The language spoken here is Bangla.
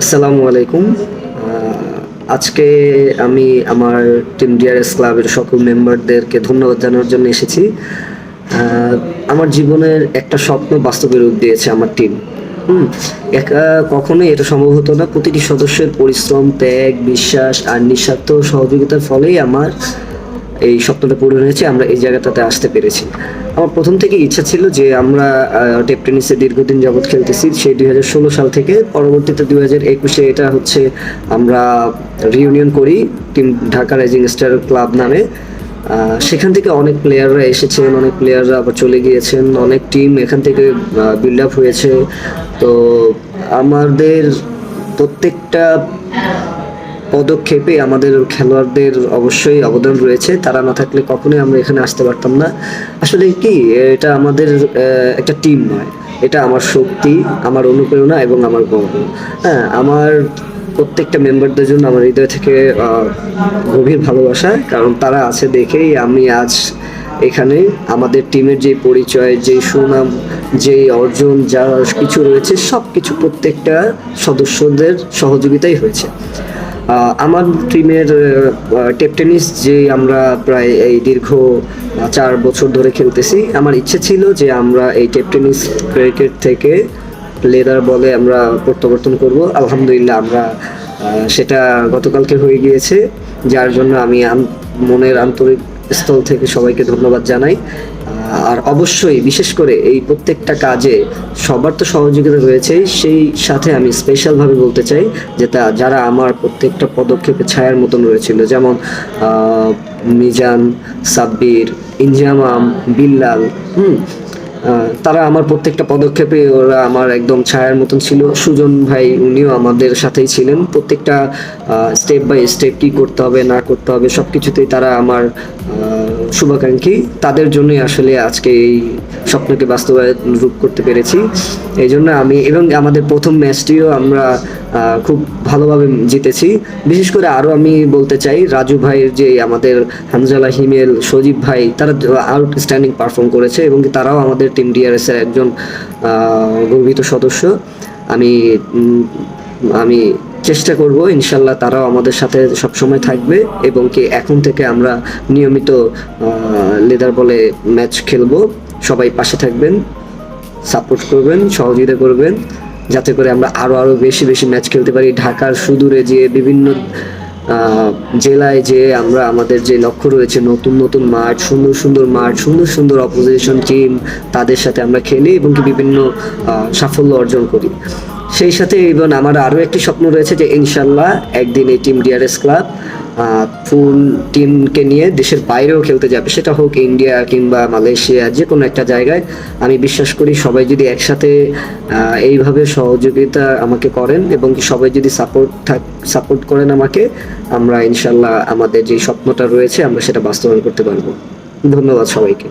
আসসালামু আলাইকুম। আজকে আমি আমার টিম ডিআরএস ক্লাবের সকল মেম্বারদেরকে ধন্যবাদ জানানোর জন্য এসেছি। আমার জীবনের একটা স্বপ্ন বাস্তবে রূপ দিয়েছে আমার টিম। হুম, একা কখনোই এটা সম্ভব হতো না। প্রতিটি সদস্যের পরিশ্রম, ত্যাগ, বিশ্বাস আর নিঃস্বার্থ সহযোগিতার ফলেই আমার এই স্বপ্নটা পূরণ হয়েছে আমরা এই জায়গাটাতে আসতে পেরেছি। আমার প্রথম থেকে ইচ্ছা ছিল যে আমরা টেপ টেনিসে দীর্ঘদিন যাবৎ খেলতেছি, সেই দুই হাজার ষোলো সাল থেকে পরবর্তীতে দুই হাজার একুশে এটা হচ্ছে আমরা রিউনিয়ন করি team Dhaka rising star club নামে। সেখান থেকে অনেক প্লেয়াররা এসেছেন, অনেক প্লেয়াররা আবার চলে গিয়েছেন, অনেক টিম এখান থেকে বিল্ড আপ হয়েছে। তো আমাদের প্রত্যেকটা পদক্ষেপে আমাদের খেলোয়াড়দের অবশ্যই অবদান রয়েছে। তারা না থাকলে কখনোই আমরা এখানে আসতে পারতাম না। আসলে কি, এটা আমাদের একটা টিম নয়। এটা আমার শক্তি, আমার অনুপ্রেরণা এবং আমার গর্ব। হ্যাঁ আমার প্রত্যেকটা মেম্বারদের জন্য আমার হৃদয় থেকে গভীর ভালোবাসা, কারণ তারা আছে দেখেই আমি আজ এখানে। আমাদের টিমের যে পরিচয়, যে সুনাম, যে অর্জন, যা কিছু রয়েছে সব কিছু প্রত্যেকটা সদস্যদের সহযোগিতাই হয়েছে। আমার টিমের টেপ টেনিস যে আমরা প্রায় এই দীর্ঘ চার বছর ধরে খেলতেছি, আমার ইচ্ছে ছিল যে আমরা এই টেপ টেনিস ক্রিকেট থেকে লেদার বলে আমরা প্রত্যাবর্তন করব। আলহামদুলিল্লাহ আমরা সেটা গতকালকে হয়ে গিয়েছে, যার জন্য আমি মনের আন্তরিক স্থল থেকে সবাইকে ধন্যবাদ জানাই। আর অবশ্যই, বিশেষ করে এই প্রত্যেকটা কাজে সবার তো সহযোগিতা রয়েছে, সেই সাথে আমি স্পেশালভাবে বলতে চাই যে তা যারা আমার প্রত্যেকটা পদক্ষেপে ছায়ার মতন রয়েছিল, যেমন মিজান, সাব্বির ইনজামাম বিল্লাল, হুম তারা আমার প্রত্যেকটা পদক্ষেপে ওরা আমার একদম ছায়ার মতন ছিল। সুজন ভাই উনিও আমাদের সাথেই ছিলেন। প্রত্যেকটা স্টেপ বাই স্টেপ কি করতে হবে, না করতে হবে সব কিছুতেই তারা আমার শুভাকাঙ্ক্ষী, তাদের জন্যই আসলে আজকে এই স্বপ্নকে বাস্তবায়ন রূপ করতে পেরেছি। এই জন্য আমি এবং আমাদের প্রথম ম্যাচটিও আমরা খুব ভালোভাবে জিতেছি। বিশেষ করে আরও আমি বলতে চাই, রাজু ভাইয়ের যে আমাদের হানজালা হিমেল, সজীব ভাই, তারা আউটস্ট্যান্ডিং পারফর্ম করেছে এবং তারাও আমাদের টিম ডিআরএস এর একজন গর্বিত সদস্য। আমি আমি চেষ্টা করব, ইনশাল্লাহ তারাও আমাদের সাথে সবসময় থাকবে এবং কি এখন থেকে আমরা নিয়মিত লেদার বলে ম্যাচ খেলব। সবাই পাশে থাকবেন, সাপোর্ট করবেন, সহযোগিতা করবেন, যাতে করে আমরা আরও আরও বেশি বেশি ম্যাচ খেলতে পারি। ঢাকার সুদূরে যে বিভিন্ন জেলায় যে আমরা, আমাদের যে লক্ষ্য রয়েছে, নতুন নতুন মাঠ, সুন্দর সুন্দর মাঠ, সুন্দর সুন্দর অপোজিশন টিম তাদের সাথে আমরা খেলি এবং কি বিভিন্ন সাফল্য অর্জন করি। সেই সাথে এবং আমার আরও একটি স্বপ্ন রয়েছে যে ইনশাল্লাহ একদিন এই টিম ডিআরএস ক্লাব ফুল টিমকে নিয়ে দেশের বাইরেও খেলতে যাবে। সেটা হোক ইন্ডিয়া কিংবা মালয়েশিয়া যে কোনো একটা জায়গায়। আমি বিশ্বাস করি সবাই যদি একসাথে এইভাবে সহযোগিতা আমাকে করেন এবং সবাই যদি সাপোর্ট থাক সাপোর্ট করেন আমাকে, আমরা ইনশাল্লাহ আমাদের যে স্বপ্নটা রয়েছে আমরা সেটা বাস্তবায়ন করতে পারব। ধন্যবাদ সবাইকে।